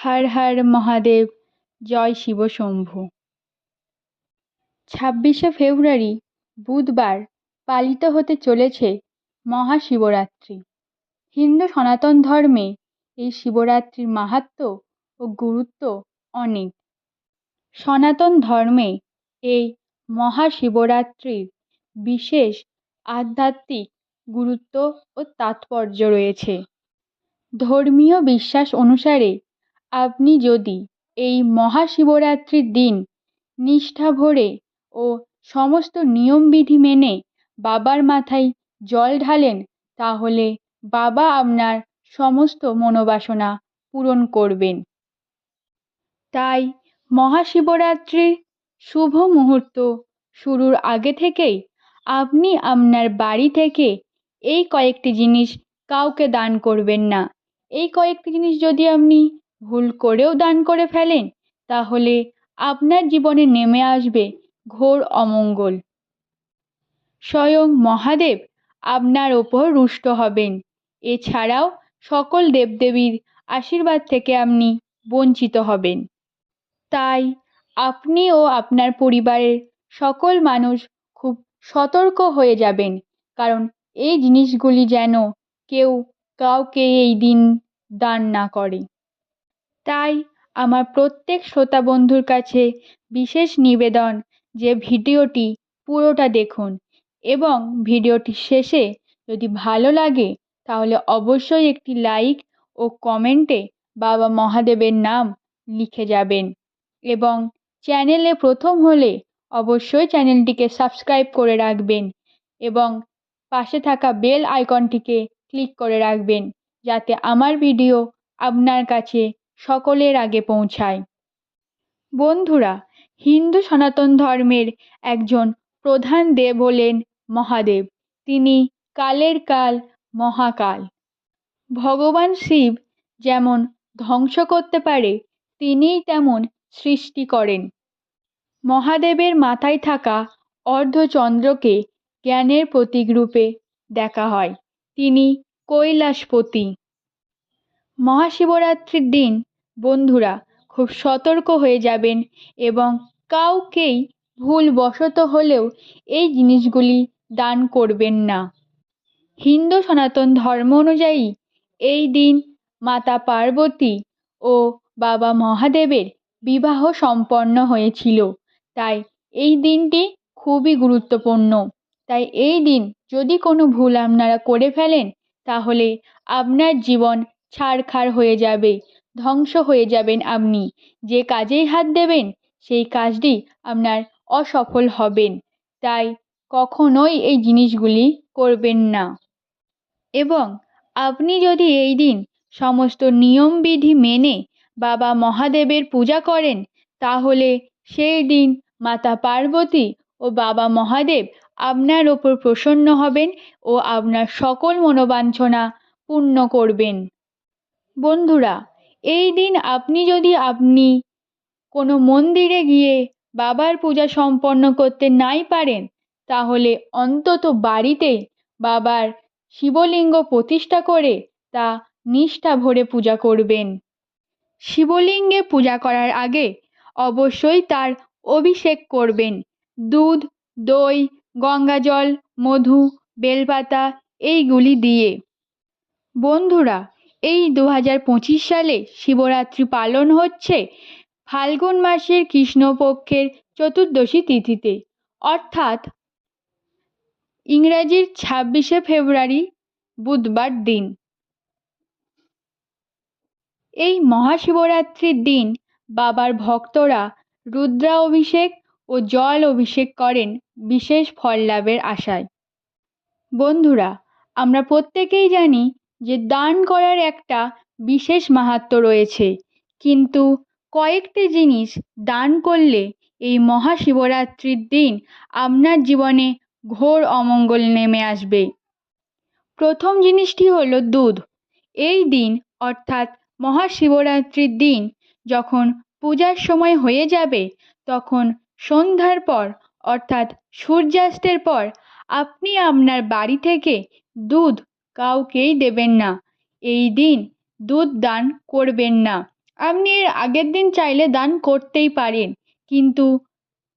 হর হর মহাদেব, জয় শিব শম্ভু। ছাব্বিশে ফেব্রুয়ারি, বুধবার পালিত হতে চলেছে মহাশিবরাত্রি। হিন্দু সনাতন ধর্মে এই শিবরাত্রির মাহাত্ম্য ও গুরুত্ব অনেক। সনাতন ধর্মে এই মহাশিবরাত্রির বিশেষ আধ্যাত্মিক গুরুত্ব ও তাৎপর্য রয়েছে। ধর্মীয় বিশ্বাস অনুসারে আপনি যদি এই মহাশিবরাত্রির দিন নিষ্ঠা ভরে ও সমস্ত নিয়মবিধি মেনে বাবার মাথায় জল ঢালেন, তাহলে বাবা আপনার সমস্ত মনোবাসনা পূরণ করবেন। তাই মহাশিবরাত্রির শুভ মুহূর্ত শুরুর আগে থেকেই আপনি আপনার বাড়ি থেকে এই কয়েকটি জিনিস কাউকে দান করবেন না। এই কয়েকটি জিনিস যদি আপনি ভুল করেও দান করে ফেলেন, তাহলে আপনার জীবনে নেমে আসবে ঘোর অমঙ্গল। স্বয়ং মহাদেব আপনার ওপর রুষ্ট হবেন। এছাড়াও সকল দেবদেবীর আশীর্বাদ থেকে আপনি বঞ্চিত হবেন। তাই আপনি ও আপনার পরিবারের সকল মানুষ খুব সতর্ক হয়ে যাবেন, কারণ এই জিনিসগুলি যেন কেউ কাউকে এই দিন দান না করে। তাই আমার প্রত্যেক শ্রোতা বন্ধুর কাছে বিশেষ নিবেদন যে ভিডিওটি পুরোটা দেখুন এবং ভিডিওটি শেষে যদি ভালো লাগে তাহলে অবশ্যই একটি লাইক ও কমেন্টে বাবা মহাদেবের নাম লিখে যাবেন এবং চ্যানেলে প্রথম হলে অবশ্যই চ্যানেলটিকে সাবস্ক্রাইব করে রাখবেন এবং পাশে থাকা বেল আইকনটিকে ক্লিক করে রাখবেন যাতে আমার ভিডিও আপনার কাছে সকলের আগে পৌঁছায়। বন্ধুরা, হিন্দু সনাতন ধর্মের একজন প্রধান দেব হলেন মহাদেব। তিনি কালের কাল মহাকাল। ভগবান শিব যেমন ধ্বংস করতে পারে, তিনিই তেমন সৃষ্টি করেন। মহাদেবের মাথায় থাকা অর্ধচন্দ্রকে জ্ঞানের প্রতীক রূপে দেখা হয়। তিনি কৈলাসপতি। মহাশিবরাত্রির দিন বন্ধুরা, খুব সতর্ক হয়ে যাবেন এবং কাউকেই ভুলবশত হলেও এই জিনিসগুলি দান করবেন না। হিন্দু সনাতন ধর্ম অনুযায়ী এই দিন মাতা পার্বতী ও বাবা মহাদেবের বিবাহ সম্পন্ন হয়েছিল। তাই এই দিনটি খুবই গুরুত্বপূর্ণ। তাই এই দিন যদি কোনো ভুল আপনারা করে ফেলেন, তাহলে আপনার জীবন ছাড়খাড় হয়ে যাবে। ধ্বংস হয়ে যাবেন আপনি। যে কাজেই হাত দেবেন, সেই কাজটি আপনার অসফল হবেন। তাই কখনোই এই জিনিসগুলি করবেন না। এবং আপনি যদি এই দিন সমস্ত নিয়মবিধি মেনে বাবা মহাদেবের পূজা করেন, তাহলে সেই দিন মাতা পার্বতী ও বাবা মহাদেব আপনার ওপর প্রসন্ন হবেন ও আপনার সকল মনোবাঞ্ছনা পূর্ণ করবেন। বন্ধুরা এই দিন আপনি যদি আপনি কোনো মন্দিরে গিয়ে বাবার পূজা সম্পন্ন করতে নাই পারেন, তাহলে অন্তত বাড়িতে বাবার শিবলিঙ্গ প্রতিষ্ঠা করে তা নিষ্ঠা ভরে পূজা করবেন। শিবলিঙ্গে পূজা করার আগে অবশ্যই তার অভিষেক করবেন। দুধ, দই গঙ্গাজল মধু, বেলপাতা এইগুলি দিয়ে। বন্ধুরা এই দু হাজার পঁচিশ সালে শিবরাত্রি পালন হচ্ছে ফাল্গুন মাসের কৃষ্ণপক্ষের চতুর্দশী তিথিতে। অর্থাৎ ইংরাজির ছাব্বিশে ফেব্রুয়ারি বুধবার দিন। এই মহাশিবরাত্রির দিন বাবার ভক্তরা রুদ্রা অভিষেক ও জল অভিষেক করেন বিশেষ ফল লাভের আশায়। বন্ধুরা, আমরা প্রত্যেকেই জানি যে দান করার একটা বিশেষ মাহাত্ম্য রয়েছে। কিন্তু কয়েকটি জিনিস দান করলে এই মহাশিবরাত্রির দিন আপনার জীবনে ঘোর অমঙ্গল নেমে আসবে। প্রথম জিনিসটি হলো দুধ। এই দিন, অর্থাৎ মহাশিবরাত্রির দিন, যখন পূজার সময় হয়ে যাবে, তখন সন্ধ্যার পর, অর্থাৎ সূর্যাস্তের পর, আপনি আপনার বাড়ি থেকে দুধ কাউকেই দেবেন না। এই দিন দুধ দান করবেন না। আপনি এর আগের দিন চাইলে দান করতেই পারেন। কিন্তু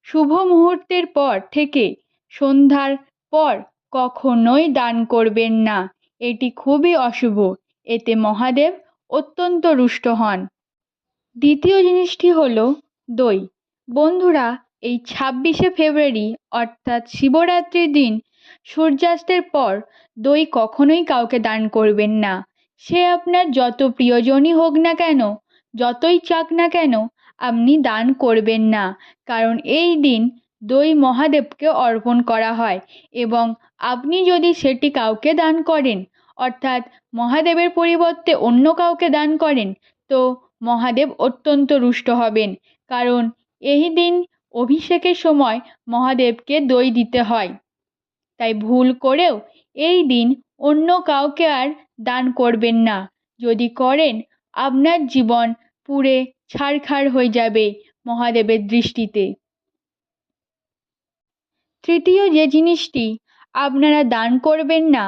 শুভ মুহূর্তের পর থেকে সন্ধ্যার পর কখনোই দান করবেন না। এটি খুবই অশুভ। এতে মহাদেব অত্যন্ত রুষ্ট হন। দ্বিতীয় জিনিসটি হল দই। বন্ধুরা, এই ছাব্বিশে ফেব্রুয়ারি অর্থাৎ শিবরাত্রির দিন সূর্যাস্তের পর দই কখনোই কাউকে দান করবেন না। সে আপনার যত প্রিয়জনই হোক না কেন, যতই চাক না কেন, আপনি দান করবেন না। কারণ এই দিন দই মহাদেবকে অর্পণ করা হয় এবং আপনি যদি সেটি কাউকে দান করেন, অর্থাৎ মহাদেবের পরিবর্তে অন্য কাউকে দান করেন, তো মহাদেব অত্যন্ত রুষ্ট হবেন। কারণ এই দিন অভিষেকের সময় মহাদেবকে দই দিতে হয়। তাই ভুল করেও এই দিন অন্য কাউকে আর দান করবেন না। যদি করেন, আপনার জীবন পুড়ে ছারখার হয়ে যাবে মহাদেবের দৃষ্টিতে। তৃতীয় যে জিনিসটি আপনারা দান করবেন না,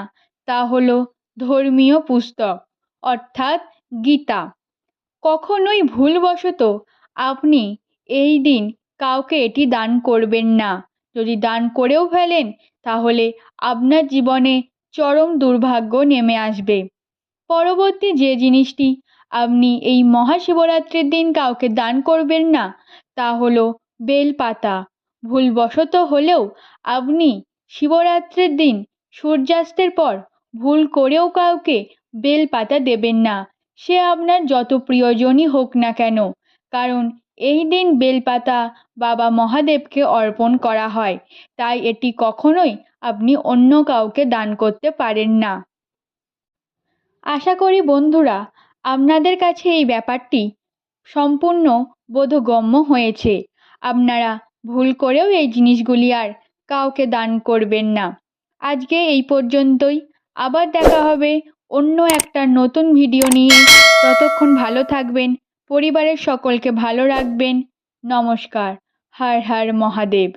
তা হল ধর্মীয় পুস্তক, অর্থাৎ গীতা। কখনোই ভুলবশত আপনি এই দিন কাউকে এটি দান করবেন না। যদি দান করেও ফেলেন, তাহলে আপনার জীবনে চরম দুর্ভাগ্য নেমে আসবে। পরবর্তী যে জিনিসটি আপনি এই মহাশিবরাত্রির দিন কাউকে দান করবেন না, তা হলো বেলপাতা। ভুলবশত হলেও আপনি শিবরাত্রির দিন সূর্যাস্তের পর ভুল করেও কাউকে বেলপাতা দেবেন না। সে আপনার যত প্রিয়জনই হোক না কেন, কারণ এই দিন বেলপাতা বাবা মহাদেবকে অর্পণ করা হয়। তাই এটি কখনোই আপনি অন্য কাউকে দান করতে পারেন না। আশা করি বন্ধুরা, আপনাদের কাছে এই ব্যাপারটি সম্পূর্ণ বোধগম্য হয়েছে। আপনারা ভুল করেও এই জিনিসগুলি আর কাউকে দান করবেন না। আজকে এই পর্যন্তই। আবার দেখা হবে অন্য একটা নতুন ভিডিও নিয়ে। ততক্ষণ ভালো থাকবেন। পরিবারের সকলকে ভালো রাখবেন। নমস্কার। হর হর মহাদেব।